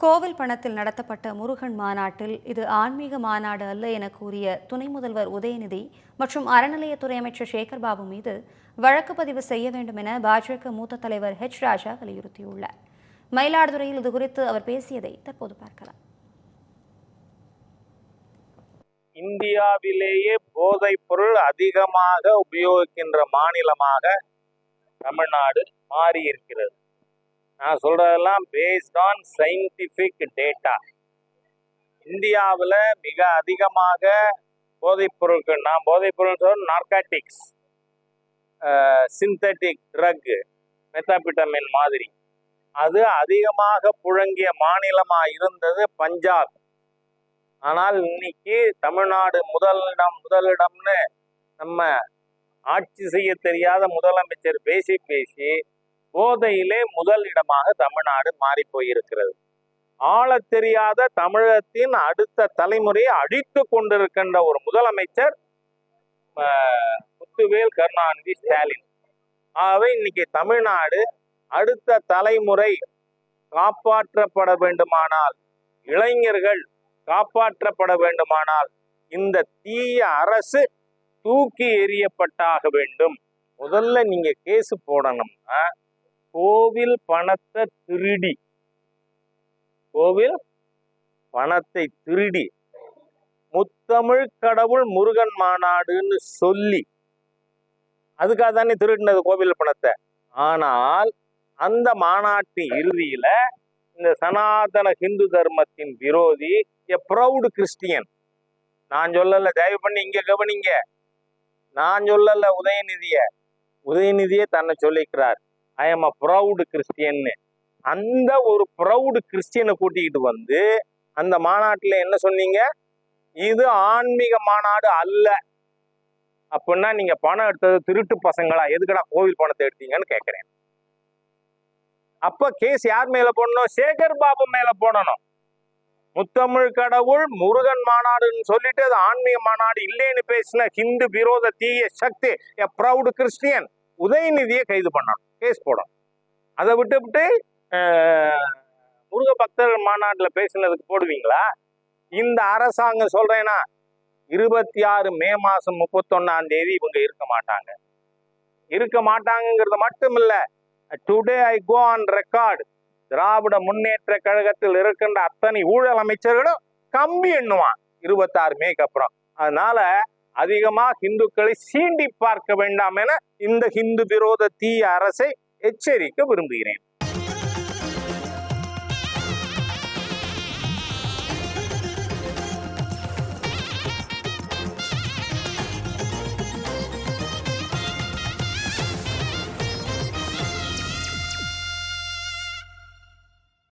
கோவில் பணத்தில் நடத்தப்பட்ட முருகன் மாநாட்டில் இது ஆன்மீக மாநாடு அல்ல என கூறிய துணை முதல்வர் உதயநிதி மற்றும் அறநிலையத்துறை அமைச்சர் சேகர் பாபு மீது வழக்கு பதிவு செய்ய வேண்டும் என பாஜக மூத்த தலைவர் ஹெச் ராஜா வலியுறுத்தியுள்ளார். மயிலாடுதுறையில் இதுகுறித்து அவர் பேசியதை தற்போது பார்க்கலாம். இந்தியாவிலேயே போதைப் பொருள் அதிகமாக உபயோகிக்கின்ற மாநிலமாக தமிழ்நாடு மாறி இருக்கிறது நான் சொல்றதெல்லாம் பேஸ்ட் ஆன் சயின்டிஃபிக் டேட்டா இந்தியாவில் மிக அதிகமாக போதைப் பொருட்கள் நான் போதைப் பொருள் சொல்ல நார்காட்டிக்ஸ் சிந்தட்டிக் ட்ரக் மெத்தாபிட்டமின் மாதிரி. அது அதிகமாக புழங்கிய மாநிலமாக இருந்தது பஞ்சாப். ஆனால் இன்னைக்கு தமிழ்நாடு முதலிடம் முதலிடம்னு நம்ம ஆட்சி செய்ய தெரியாத முதலமைச்சர் பேசி பேசி போதையிலே முதல் இடமாக தமிழ்நாடு மாறி போயிருக்கிறது ஆள தெரியாத தமிழகத்தின் அடுத்த தலைமுறையை அழித்து கொண்டிருக்கின்ற ஒரு முதலமைச்சர் முத்துவேல் கருணாநிதி ஸ்டாலின். ஆகவே இன்னைக்கு தமிழ்நாடு அடுத்த தலைமுறை காப்பாற்றப்பட வேண்டுமானால் இளைஞர்கள் காப்பாற்றப்பட வேண்டுமானால் இந்த தீய அரசு தூக்கி எறியப்பட்டாக வேண்டும். முதல்ல நீங்க கேஸ் போடணும்னா கோவில் பணத்தை திருடி. கோவில் பணத்தை திருடி. முத்தமிழ் கடவுள் முருகன் மாநாடுன்னு சொல்லி. அதுக்காக தானே திருடினது கோவில் பணத்தை. ஆனால் அந்த மாநாட்டு இறுதியில இந்த சனாதன ஹிந்து தர்மத்தின் விரோதி எ ப்ரௌடு கிறிஸ்டியன். நான் சொல்லல தயவு பண்ணி இங்க கவனிங்க. நான் சொல்லல உதயநிதிய. உதயநிதியே தன்னை சொல்லிக்கிறார். ஐ எம் அ ப்ரௌடு கிறிஸ்டியன்னு அந்த ஒரு ப்ரௌடு கிறிஸ்டியனை கூட்டிக்கிட்டு வந்து அந்த மாநாட்டில் என்ன சொன்னீங்க? இது ஆன்மீக மாநாடு அல்ல. அப்படின்னா நீங்க பணம் எடுத்தது திருட்டு பசங்களா? எதுக்கடா கோவில் பணத்தை எடுத்தீங்கன்னு கேட்கிறேன் அப்ப கேஸ் யார் மேல போடணும்? சேகர் பாபு மேல போடணும். முத்தமிழ் கடவுள் முருகன் மாநாடுன்னு சொல்லிட்டு அது ஆன்மீக மாநாடு இல்லைன்னு பேசின ஹிந்து விரோத தீய சக்தி எ ப்ரௌடு கிறிஸ்டியன் உதயநிதியை கைது பண்ணணும் கேஸ் போடணும். அதை விட்டு விட்டு முருக பக்தர் மாநாட்டில் பேசினதுக்கு போடுவீங்களா? இந்த அரசாங்கம் சொல்றேன்னா இருபத்தி ஆறு மே மாதம் முப்பத்தொன்னாம் தேதி இவங்க இருக்க மாட்டாங்க. இருக்க மாட்டாங்கங்கிறது மட்டும் இல்லை today I go on record Dravida Munnetra கழகத்தில் இருக்கின்ற அத்தனை ஊழல் அமைச்சர்களும் கம்பி எண்ணுவான் இருபத்தாறு மேக்கு அப்புறம். அதனால அதிகமா இந்துக்களை சீண்டி பார்க்க வேண்டாம் என இந்த ஹிந்து விரோத தீய அரசை எச்சரிக்க விரும்புகிறேன்.